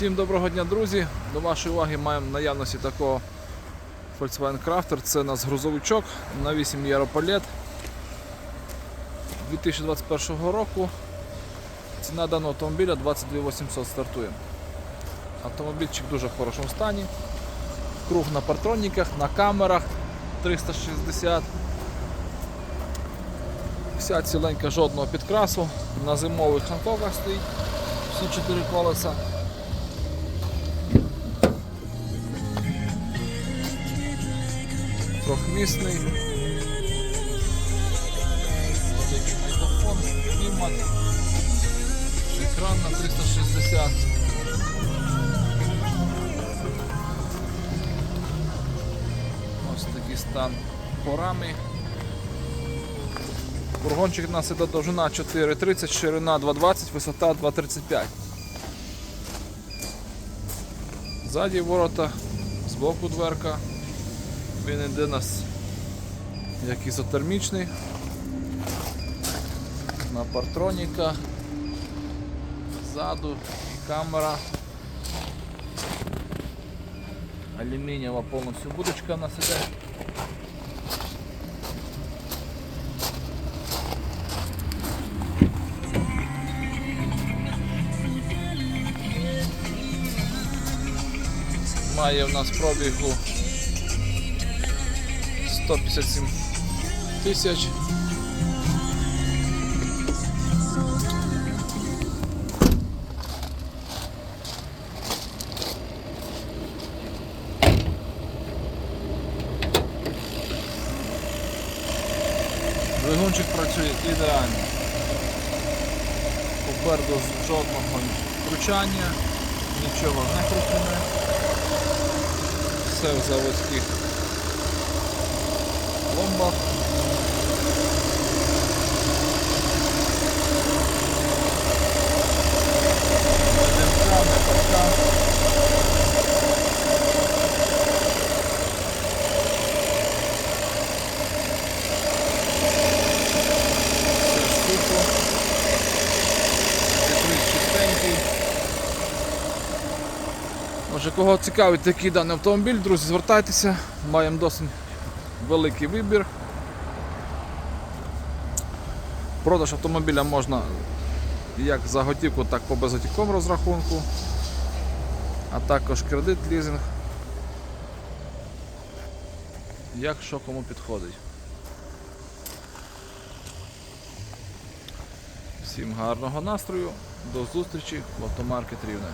Всім доброго дня, друзі! До вашої уваги маємо в наявності такого Volkswagen Crafter. Це у нас грузовичок на 8 європалет 2021 року. Ціна даного автомобіля 22 800 стартує. Автомобільчик дуже в хорошому стані. Круг на партроніках, на камерах 360. Вся ціленька жодного підкрасу. На зимових ханкоках стоїть всі чотири колеса. Трохмісний. Великий мікрофон, клімат, екран на 360. Ось такий стан по рамі. Фургончик у нас іде довжина 4,30, ширина 2,20, висота 2,35. Ззаді ворота, збоку дверка. Він іде нас як ізотермічний. На партроніках. Ззаду камера. Алюмінієва повністю будочка у нас іде. Має в нас пробігу 157 тисяч. Двигунчик працює ідеально. Попереду жодного кручання, нічого не крутиме. Все в заводських пломбах. Може, кого цікавить такий даний автомобіль, друзі, звертайтеся, маємо досить великий вибір. Продаж автомобіля можна як за готівку, так і по безготівковому розрахунку, а також кредит, лізинг. Як що кому підходить. Всім гарного настрою, до зустрічі в автомаркет Рівне.